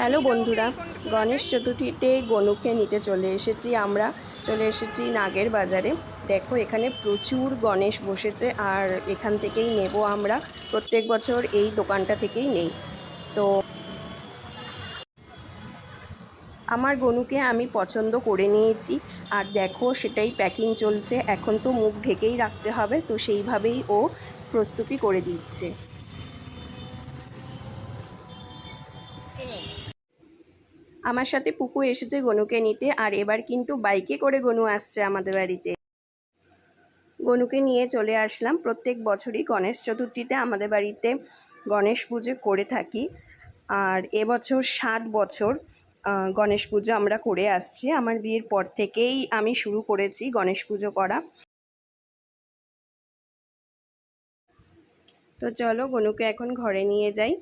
Hello বন্ধুরা, গণেশ চতুর্থীতে গনুকে নিতে চলে এসেছি আমরা। চলে এসেছি নাগের বাজারে। দেখো, এখানে প্রচুর গণেশ বসেছে আর এখান থেকেই নেব আমরা। প্রত্যেক বছর এই দোকানটা থেকেই নেই। তো আমার গনুকে আমি পছন্দ করে নিয়েছি। আর দেখো, সেটাই প্যাকিং চলছে। এখন তো মুখ ঢেকেই রাখতে হবে, তো সেইভাবেই ও প্রস্তুতি করে দিচ্ছে। আমার সাথে পুকু এসেছে গনুকে নিতে, আর এবার কিন্তু বাইকে করে গনু আসছে আমাদের বাড়িতে। গনুকে নিয়ে চলে আসলাম। প্রত্যেক বছরই গণেশ চতুর্থীতে আমাদের বাড়িতে গণেশ পুজো করে থাকি। আর এবছর সাত বছর গণেশ পুজো আমরা করে আসছি। আমার বিয়ের পর থেকেই আমি শুরু করেছি গণেশ পুজো করা। তো চলো গনুকে এখন ঘরে নিয়ে যাই।